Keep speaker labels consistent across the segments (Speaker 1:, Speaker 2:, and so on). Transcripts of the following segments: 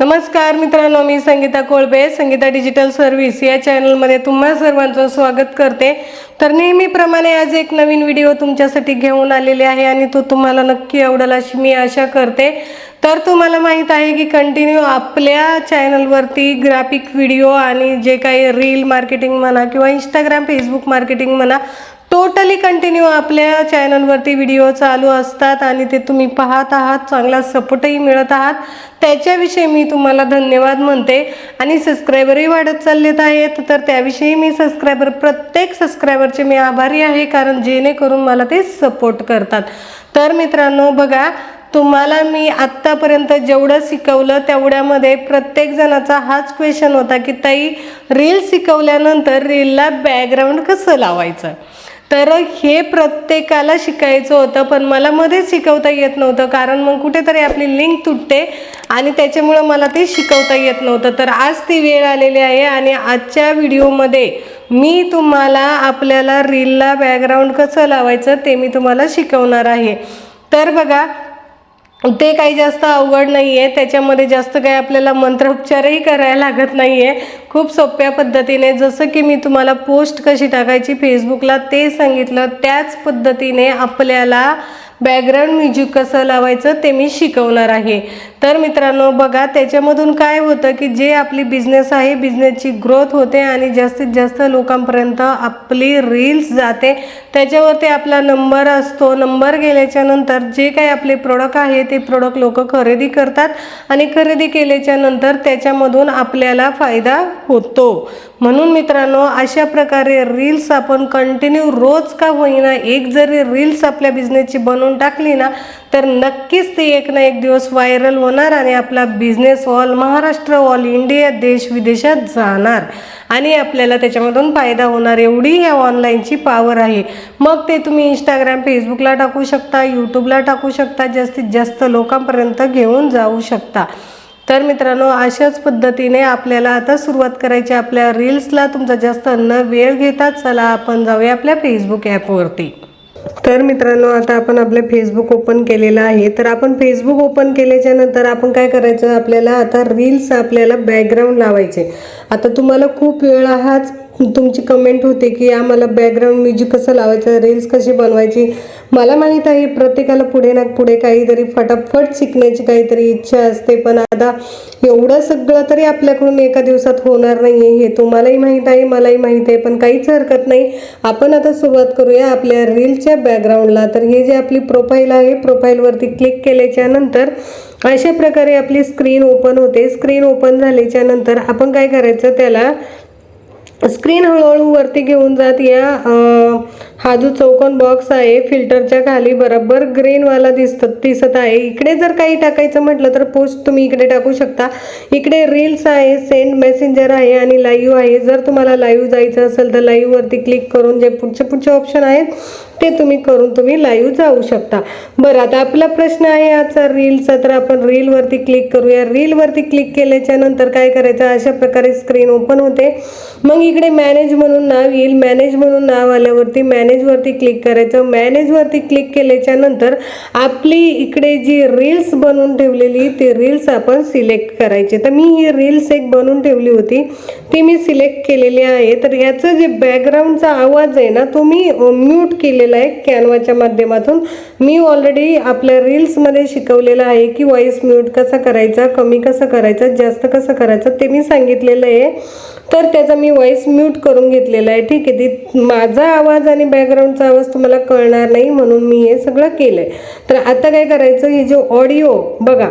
Speaker 1: नमस्कार मित्रांनो मी संगीता कोळबे संगीता डिजिटल सर्व्हिस या चॅनलमध्ये तुम्हा सर्वांचं स्वागत करते. तर नेहमीप्रमाणे आज एक नवीन व्हिडिओ तुमच्यासाठी घेऊन आलेले आहे आणि तो तुम्हाला नक्की आवडेल अशी मी आशा करते. तर तुम्हाला माहीत आहे की कंटिन्यू आपल्या चॅनलवरती ग्राफिक व्हिडिओ आणि जे काही रील मार्केटिंग म्हणा किंवा इंस्टाग्राम फेसबुक मार्केटिंग म्हणा टोटली कंटिन्यू आपल्या चॅनलवरती व्हिडिओ चालू असतात आणि ते तुम्ही पाहत आहात चांगला सपोर्टही मिळत आहात. त्याच्याविषयी मी तुम्हाला धन्यवाद म्हणते. आणि सबस्क्रायबरही वाढत चाललेत आहेत तर त्याविषयी मी सबस्क्रायबर प्रत्येक सबस्क्रायबरचे मी आभारी आहे कारण जेणेकरून मला ते सपोर्ट करतात. तर मित्रांनो बघा तुम्हाला मी आत्तापर्यंत जेवढं शिकवलं तेवढ्यामध्ये प्रत्येक जणाचा हाच क्वेश्चन होता की ताई रील शिकवल्यानंतर रीलला बॅकग्राऊंड कसं लावायचं? तर हे प्रत्येकाला शिकायचं होतं पण मला मध्येच शिकवता येत नव्हतं कारण मग कुठेतरी आपली लिंक तुटते आणि त्याच्यामुळं मला ते शिकवता येत नव्हतं. तर आज ती वेळ आलेली आहे आणि आजच्या व्हिडिओमध्ये मी तुम्हाला आपल्याला रीलला बॅकग्राऊंड कसं लावायचं ते मी तुम्हाला शिकवणार आहे. तर बघा ते काही जास्त अवघड नाही आहे त्याच्यामध्ये जास्त काही आपल्याला मंत्रोपचारही करायला लागत नाही आहे खूप सोप्या पद्धतीने जसं की मी तुम्हाला पोस्ट कशी टाकायची फेसबुकला ते सांगितलं त्याच पद्धतीने आपल्याला बॅकग्राऊंड म्युझिक कसं लावायचं ते मी शिकवणार आहे. तर मित्रांनो बघा त्याच्यामधून काय होतं की जे आपली बिझनेस आहे बिझनेसची ग्रोथ होते आणि जास्तीत जास्त लोकांपर्यंत आपली रील्स जाते. त्याच्यावरती आपला नंबर असतो. नंबर गेल्याच्यानंतर जे काही आपले प्रोडक्ट आहे ते प्रोडक्ट लोक खरेदी करतात आणि खरेदी केल्याच्यानंतर त्याच्यामधून आपल्याला फायदा होतो. म्हणून मित्रांनो अशा प्रकारे रील्स आपण कंटिन्यू रोज का होईना एक जरी रील्स आपल्या बिझनेसची बनवून टाकली ना तर नक्कीच ती एक ना एक दिवस व्हायरल होणार आणि आपला business all Maharashtra all India देश विदेशात जाणार. आणि आपल्याला त्याच्यामधून फायदा होणार एवढी ह्या ऑनलाईनची पॉवर आहे. मग ते तुम्ही इंस्टाग्राम फेसबुकला टाकू शकता यूट्यूबला टाकू शकता जास्तीत जास्त लोकांपर्यंत घेऊन जाऊ शकता. तर मित्रांनो अशाच पद्धतीने आपल्याला आता सुरुवात करायची आपल्या रील्सला. तुमचा जास्त न वेळ घेता चला आपण जाऊया आपल्या फेसबुक ॲपवरती तर मित्रांनो आता आपण आपलं फेसबुक ओपन केलेलं आहे. तर आपण फेसबुक ओपन केल्याच्यानंतर आपण काय करायचं? आपल्याला आता रील्स आपल्याला बॅकग्राऊंड लावायचे. आता तुम्हाला खूप वेळा हाच तुमची कमेंट होते की आम्हाला बॅकग्राऊंड म्युझिक कसं लावायचं रील्स कशी बनवायची? मला माहीत आहे प्रत्येकाला पुढे ना पुढे काहीतरी फटाफट शिकण्याची काहीतरी इच्छा असते पण आता एवढं सगळं तरी आपल्याकडून एका दिवसात होणार नाही आहे हे तुम्हालाही माहीत आहे मलाही माहीत आहे पण काहीच हरकत नाही. आपण आता सुरुवात करूया आपल्या रीलच्या बॅकग्राऊंडला तर हे जे आपली प्रोफाईल आहे प्रोफाईलवरती क्लिक केल्याच्यानंतर अशा प्रकारे आपली स्क्रीन ओपन होते. स्क्रीन ओपन झाल्याच्यानंतर आपण काय करायचं त्याला स्क्रीन हळूहळू वरती घेऊन जात या हा जो चौकोन बॉक्स आहे फिल्टरच्या खाली बरोबर ग्रीनवाला दिसत दिसत आहे. इकडे जर काही टाकायचं म्हटलं तर पोस्ट तुम्ही इकडे टाकू शकता. इकडे रील्स आहे सेंड मेसेंजर आहे आणि लाईव्ह आहे. जर तुम्हाला लाईव्ह जायचं असेल तर लाईव्हवरती क्लिक करून जे पुढचे पुढचे ऑप्शन आहेत ते तुम्ही करून तुम्ही लाईव्ह जाऊ शकता. बरं आता आपला प्रश्न आहे आजचा रीलचा तर आपण रीलवरती क्लिक करूया. रीलवरती क्लिक केल्याच्यानंतर काय करायचं? अशा प्रकारे स्क्रीन ओपन होते. मग इकडे मॅनेज म्हणून नाव येईल. मॅनेज म्हणून नाव आल्यावरती मॅनेजवरती क्लिक करायचं. मॅनेजवरती क्लिक केल्याच्यानंतर आपली इकडे जी रील्स बनवून ठेवलेली ती रील्स आपण सिलेक्ट करायचे. तर मी ही रील्स एक बनवून ठेवली होती. ती मी सिलेक्ट केलेली आहे. तर याचं जे बॅकग्राऊंडचा आवाज आहे ना तो मी म्यूट केलेला आहे कॅनवाच्या माध्यमातून. मी ऑलरेडी आपल्या रील्समध्ये शिकवलेलं आहे की व्हॉइस म्यूट कसा करायचा कमी कसं करायचं जास्त कसं करायचं ते मी सांगितलेलं आहे. तर त्याचा मी व्हॉइस म्यूट करून घेतलेला आहे. ठीक आहे ती माझा आवाज आणि बॅकग्राऊंडचा आवाज तुम्हाला कळणार नाही म्हणून मी हे सगळं केलं आहे तर आता काय करायचं हे जे ऑडिओ बघा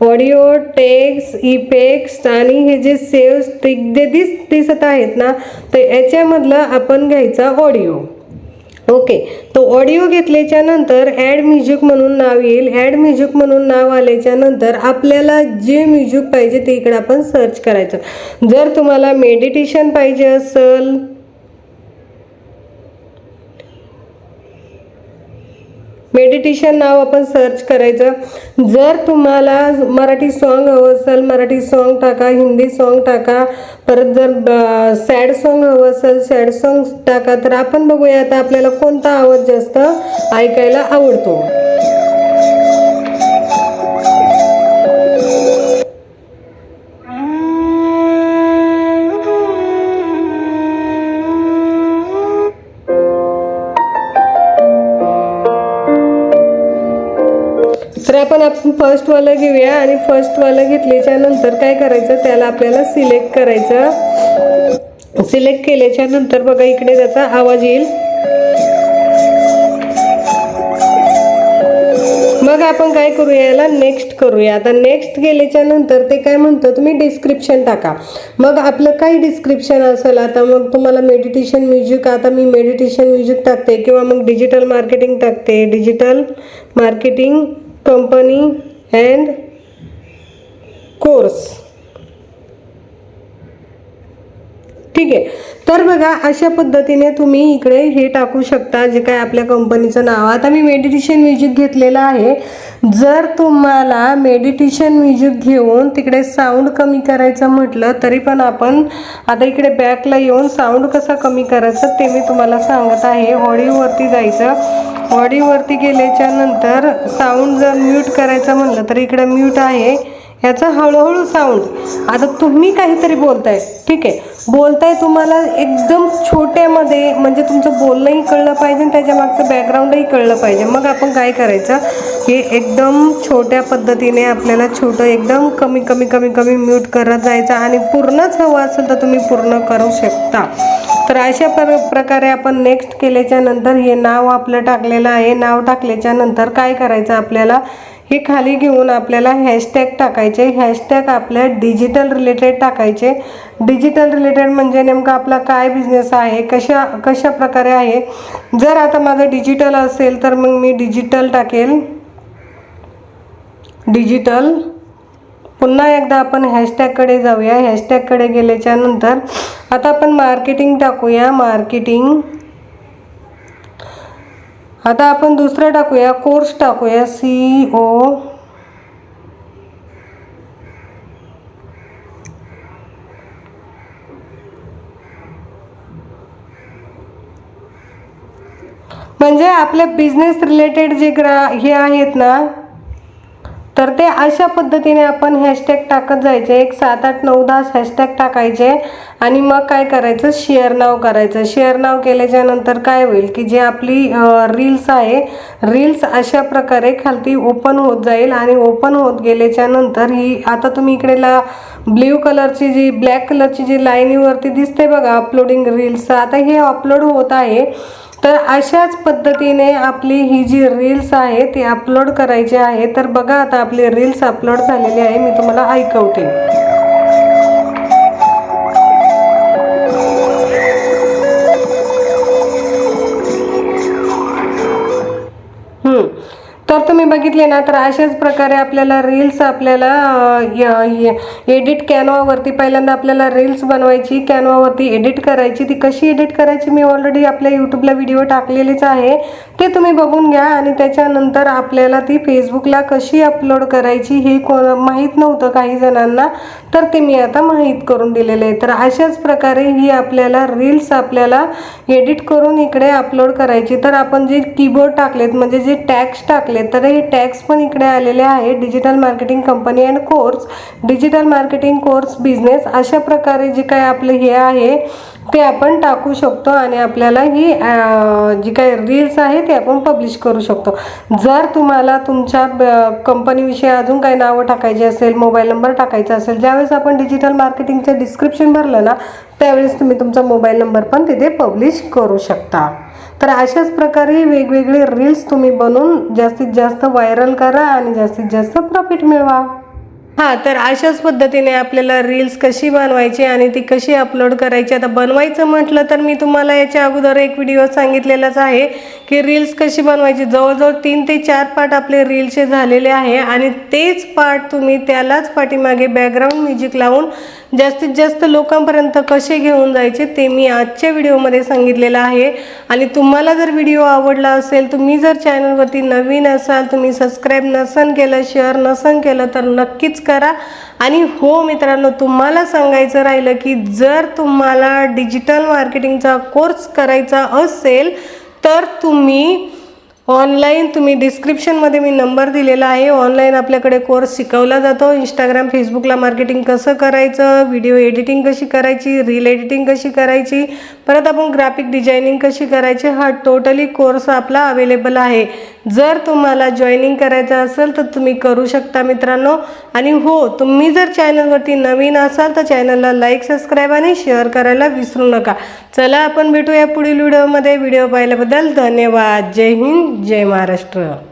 Speaker 1: ऑडिओ टेक्स इफेक्ट्स आणि हे जे सेव्ह स्टिक जे दिस दिसत आहेत ना तर याच्यामधलं आपण घ्यायचा ऑडिओ ओके. तो ऑडिओ घेतल्याच्या नंतर ॲड म्युझिक म्हणून नाव येईल. ॲड म्युझिक म्हणून नाव आल्याच्यानंतर आपल्याला जे म्युझिक पाहिजे ते इकडं आपण सर्च करायचं. जर तुम्हाला मेडिटेशन पाहिजे असेल मेडिटेशन नाव आपण सर्च करायचं. जर तुम्हाला मराठी सॉन्ग हवं असेल मराठी सॉन्ग टाका हिंदी सॉन्ग टाका परत जर सॅड सॉन्ग हवं असेल सॅड सॉन्ग टाका तर आपण बघूया आता आपल्याला कोणता आवाज जास्त ऐकायला आवडतो. आपण फर्स्टवालं घेऊया आणि फर्स्टवालं घेतल्याच्या नंतर काय करायचं? त्याला आपल्याला सिलेक्ट करायचं. सिलेक्ट केल्याच्यानंतर बघा इकडे त्याचा आवाज येईल. मग आपण काय करूया याला नेक्स्ट करूया. आता नेक्स्ट गेल्याच्यानंतर ते काय म्हणतं? तुम्ही डिस्क्रिप्शन टाका. मग आपलं काही डिस्क्रिप्शन असेल आता मग तुम्हाला मेडिटेशन म्युझिक आता मी मेडिटेशन म्युझिक टाकते किंवा मग डिजिटल मार्केटिंग टाकते. Digital marketing company and course. ठीक आहे. तर बघा अशा पद्धतीने तुम्ही इकडे हे टाकू शकता जे काय आपल्या कंपनीचं नाव आता मी मेडिटेशन म्युझिक घेतलेलं आहे. जर तुम्हाला मेडिटेशन म्युझिक घेऊन तिकडे साऊंड कमी करायचं म्हटलं तरी पण आपण आता इकडे बॅकला येऊन साऊंड कसा कमी करायचं ते मी तुम्हाला सांगत आहे. ऑडिओवरती जायचं. ऑडिओवरती गेल्याच्यानंतर साऊंड जर म्यूट करायचं म्हटलं तर इकडे म्यूट आहे. ह्याचं हळूहळू साऊंड आता तुम्ही काहीतरी बोलताय. ठीक आहे. बोलताय तुम्हाला एकदम छोट्यामध्ये म्हणजे तुमचं बोलणंही कळलं पाहिजे आणि त्याच्या मागचं बॅकग्राऊंडही कळलं पाहिजे. मग आपण काय करायचं? हे एकदम छोट्या पद्धतीने आपल्याला छोटं एकदम कमी कमी कमी कमी म्यूट करत जायचं आणि पूर्णच हवं असेल तर तुम्ही पूर्ण करू शकता. तर अशा प्र प्रकारे आपण नेक्स्ट केल्याच्यानंतर हे नाव आपलं टाकलेलं आहे. नाव टाकल्याच्या नंतर काय करायचं आपल्याला? हे खाली घेऊन आपल्याला हॅशटॅग टाकायचे. हॅशटॅग आपल्या डिजिटल रिलेटेड टाकायचे. डिजिटल रिलेटेड म्हणजे नेमका आपला काय बिझनेस आहे कशा कशा प्रकारे आहे? जर आता माझं डिजिटल असेल तर मग मी डिजिटल टाकेल. डिजिटल पुन्हा एकदा आपण हॅशटॅगकडे जाऊया. हॅशटॅगकडे गेल्याच्यानंतर आता आपण मार्केटिंग टाकूया. मार्केटिंग आता आपण दुसरं टाकूया कोर्स टाकूया सी ओ म्हणजे आपल्या बिझनेस रिलेटेड जे ग्रा हे आहेत ना तर ते अशा पद्धतीने आपण हॅशटॅग टाकत जायचे. एक सात आठ नऊ दहा हॅशटॅग टाकायचे आणि मग काय करायचं? शेअर नाव करायचं. शेअर नाव केल्याच्यानंतर काय होईल की जे आपली रील्स आहे रील्स अशा प्रकारे खालती ओपन होत जाईल आणि ओपन होत गेल्याच्यानंतर ही आता तुम्ही इकडे ला ब्ल्यू कलरची जी ब्लॅक कलरची जी लाईनीवरती दिसते बघा अपलोडिंग रील्स आता हे अपलोड होत आहे. तर अशाच पद्धतीने आपली ही जी रील्स आहे ती अपलोड करायची आहे. तर बघा आता आपली रील्स अपलोड झालेली आहे. मी तुम्हाला ऐकवते. तर तुम्ही बघितले ना तर अशाच प्रकारे आपल्याला रील्स आपल्याला एडिट कॅनवावरती पहिल्यांदा आपल्याला रील्स बनवायची कॅनवावरती एडिट करायची. ती कशी एडिट करायची मी ऑलरेडी आपल्या यूट्यूबला व्हिडिओ टाकलेलीच आहे. ते तुम्ही बघून घ्या आणि त्याच्यानंतर आपल्याला ती फेसबुकला कशी अपलोड करायची हे कोण माहीत नव्हतं काही जणांना तर ते मी आता माहीत करून दिलेलं आहे. तर अशाच प्रकारे ही आपल्याला रील्स आपल्याला एडिट करून इकडे अपलोड करायची. तर आपण जे कीबोर्ड टाकलेत म्हणजे जे टॅक्स टाकले तर हे टॅक्स पण इकडे आलेले आहे. Digital marketing company and course digital marketing course business अशा प्रकारे जे काय आपलं हे आहे ते आपण टाकू शकतो आणि आपल्याला ही जी काय रील्स आहे ते आपण पब्लिश करू शकतो. जर तुम्हाला तुमच्या कंपनीविषयी अजून काही नावं टाकायची असेल मोबाईल नंबर टाकायचा असेल ज्यावेळेस आपण डिजिटल मार्केटिंगचं डिस्क्रिप्शन भरलं ना त्यावेळेस तुम्ही तुमचा मोबाईल नंबर पण तिथे पब्लिश करू शकता. तर अशाच प्रकारे वेगवेगळे रील्स तुम्ही बनवून जास्तीत जास्त व्हायरल करा आणि जास्तीत जास्त प्रॉफिट मिळवा. हां तर अशाच पद्धतीने आपल्याला रील्स कशी बनवायची आणि ती कशी अपलोड करायची आता बनवायचं म्हटलं तर मी तुम्हाला याच्या अगोदर एक व्हिडिओ सांगितलेलाच आहे की रील्स कशी बनवायची. जवळजवळ तीन ते चार पार्ट आपले रील्सचे झालेले आहे आणि तेच पार्ट तुम्ही त्यालाच पाठीमागे बॅकग्राऊंड म्युझिक लावून जास्तीत जास्त लोकांपर्यंत कसे घेऊन जायचे ते मी आजच्या व्हिडिओमध्ये सांगितलेलं आहे. आणि तुम्हाला जर व्हिडिओ आवडला असेल तुम्ही जर चॅनलवरती नवीन असाल तुम्ही सबस्क्राईब नसन केलं शेअर नसन केलं तर नक्कीच करा. आणि हो मित्रांनो तुम्हाला सांगायचं राहिलं की जर तुम्हाला डिजिटल मार्केटिंगचा कोर्स करायचा असेल तर तुम्ही ऑनलाईन तुम्ही डिस्क्रिप्शनमध्ये मी नंबर दिलेला आहे. ऑनलाईन आपल्याकडे कोर्स शिकवला जातो. इंस्टाग्राम फेसबुकला मार्केटिंग कसं करायचं व्हिडिओ एडिटिंग कशी करायची रील एडिटिंग कशी करायची परत आपण ग्राफिक डिझायनिंग कशी करायची हा टोटली कोर्स आपला अवेलेबल आहे. जर तुम्हाला जॉईनिंग करायचं असेल तर तुम्ही करू शकता मित्रांनो. आणि हो तुम्ही जर चॅनलवरती नवीन असाल तर चॅनलला लाईक सबस्क्राईब आणि शेअर करायला विसरू नका. चला आपण भेटूया पुढील व्हिडिओमध्ये व्हिडिओ पाहिल्याबद्दल धन्यवाद. जय हिंद. जय महाराष्ट्र.